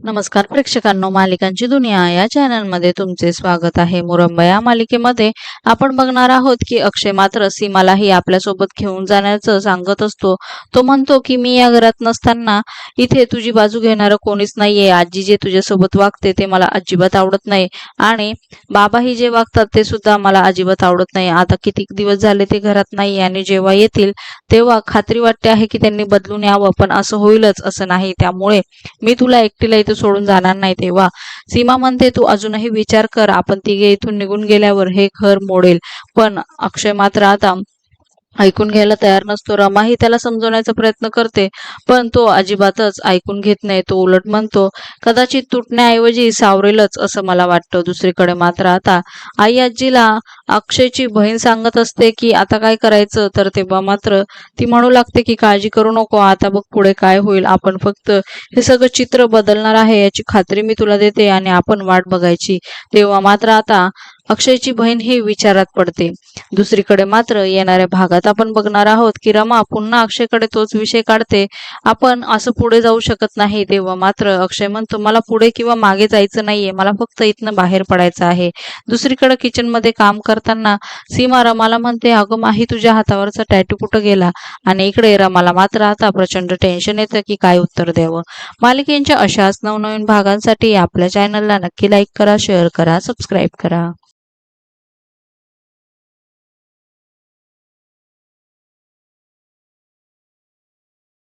नमस्कार प्रेक्षकांनो मालिकांची दुनिया या चॅनलमध्ये तुमचे स्वागत आहे. मुरंब या मालिकेमध्ये आपण बघणार आहोत की अक्षय मात्र सीमालाही आपल्यासोबत घेऊन जाण्याचं सांगत असतो. तो म्हणतो की मी या घरात नसताना इथे तुझी बाजू घेणारं कोणीच नाहीये. आजी जे तुझ्यासोबत वागते ते मला अजिबात आवडत नाही. आणि बाबाही जे वागतात ते सुद्धा मला अजिबात आवडत नाही. आता किती दिवस झाले ते घरात नाही आणि जेव्हा येतील तेव्हा खात्री वाटते आहे की त्यांनी बदलून यावं. पण असं होईलच असं नाही. त्यामुळे मी तुला एकटीला इथं सोडून जाणार नाही तेव्हा. सीमा म्हणते तू अजूनही विचार कर आपण तिघे इथून निघून गेल्यावर हे घर मोडेल. पण अक्षय मात्र आता ऐकून घ्यायला तयार नसतो. रमाही त्याला समजवण्याचा प्रयत्न करते पण तो अजिबातच ऐकून घेत नाही. तो उलट म्हणतो कदाचित तुटण्याऐवजी सावरेलच असं मला वाटतं. दुसरीकडे मात्र आता आई आजीला अक्षयची बहीण सांगत असते की आता काय करायचं? तर तेव्हा मात्र ती म्हणू लागते की काळजी करू नको. आता बघ पुढे काय होईल. आपण फक्त हे सगळं चित्र बदलणार आहे. याची खात्री मी तुला देते आणि आपण वाट बघायची. तेव्हा मात्र आता अक्षयची बहीण ही विचारात पडते. दुसरीकडे मात्र येणाऱ्या भागात आपण बघणार आहोत की रमा पुन्हा अक्षयकडे तोच विषय काढते. आपण असं पुढे जाऊ शकत नाही तेव्हा मात्र अक्षय म्हणतो मला पुढे किंवा मागे जायचं नाहीये मला फक्त इथनं बाहेर पडायचं आहे. दुसरीकडे किचनमध्ये काम करताना सीमा रमाला म्हणते अगं माही तुझ्या हातावरचा टॅटू कुठं गेला? आणि इकडे रमाला मात्र आता प्रचंड टेन्शन येतं की काय उत्तर द्यावं. मालिकेंच्या अशाच नवनवीन भागांसाठी आपल्या चॅनलला नक्की लाईक करा शेअर करा सबस्क्राईब करा.